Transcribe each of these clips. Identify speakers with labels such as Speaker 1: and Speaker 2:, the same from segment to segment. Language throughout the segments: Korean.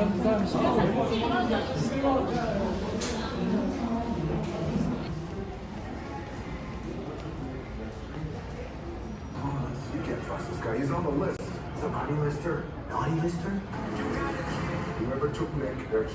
Speaker 1: You can't trust this guy. He's on the list. Naughty lister. Naughty lister? Whoever took Nick, they're.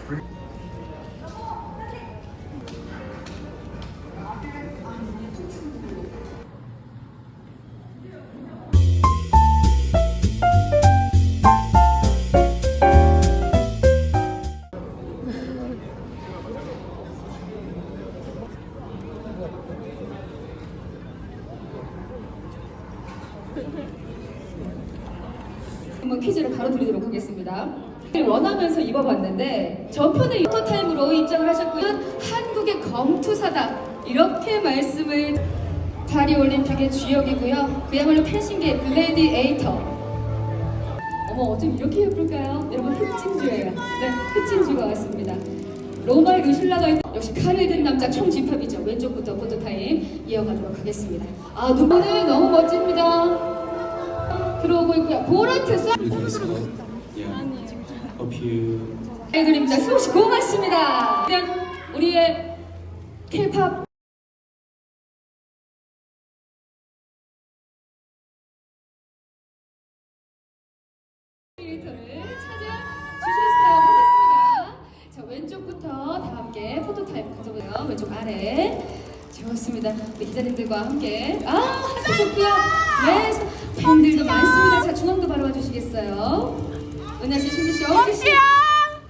Speaker 2: 한번 퀴즈를 바로 드리도록 하겠습니다. 원하면서 입어봤는데 전편에 포토타임으로 입장을 하셨고요. 한국의 검투사다 이렇게 말씀을 파리올림픽의 주역이고요. 그야말로 패신계의 블레디에이터. 어머 어쩜 이렇게 예쁠까요? 여러분 흑진주예요. 네, 흑진주가 왔습니다. 로마의 루실라가 있는 역시 칼을 든 남자 총집합이죠. 왼쪽부터 포토타임 이어가도록 하겠습니다. 아, 두 분은 너무 멋집니다. 들어오고 있고요. 보라트
Speaker 3: you
Speaker 2: 아이돌입니다. 수고시 고맙습니다. 그냥 우리의 크리에이터 가져보세요. 왼쪽 아래. 좋습니다. 우리 기자님들과 함께. 아, 하트 좋고요. 네, 서- 팬들도 많습니다. 자, 중앙도 바로 와주시겠어요? 은하 씨, 신비 씨, 어디 씨?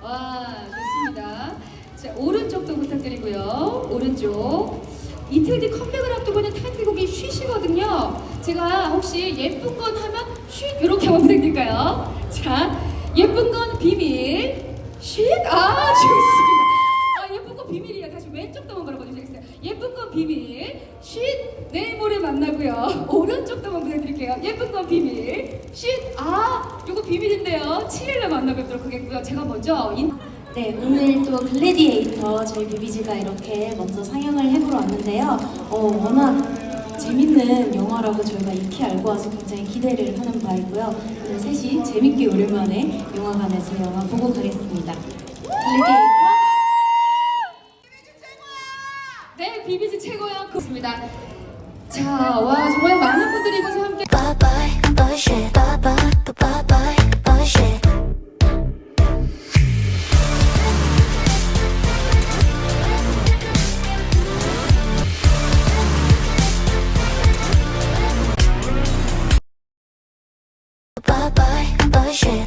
Speaker 2: 와, 좋습니다. 자, 오른쪽도 부탁드리고요. 오른쪽. 이틀 뒤 컴백을 앞두고 있는 타이틀곡이 쉬시거든요. 제가 혹시 예쁜 건 하면 쉬 이렇게 한번 부탁드릴까요? 자, 예쁜 건 비밀. 쉬 아, 좋습니다. 아, 예쁜 건 비밀이야. 다시 왼쪽도 한번 바라봐 주시겠어요? 예쁜 건 비밀. 쉿 모레 만나고요. 오른쪽도 한번 부탁드릴게요. 예쁜 건 비밀. 쉿 아, 요거 비밀인데요. 7일날 만나 뵙도록 하겠고요. 제가 먼저 인
Speaker 4: 네, 오늘 또 글래디에이터 저희 비비지가 이렇게 먼저 상영을 해보러 왔는데요. 어, 워낙 재밌는 영화라고 저희가 익히 알고 와서 굉장히 기대를 하는 바이고요. 오늘 셋이 재밌게 오랜만에 영화관에서 영화 보고 가겠습니다. 글래디에이터
Speaker 2: 자, 와 정말 많은 분들이 이곳에 함께.
Speaker 5: Bye bye bullshit.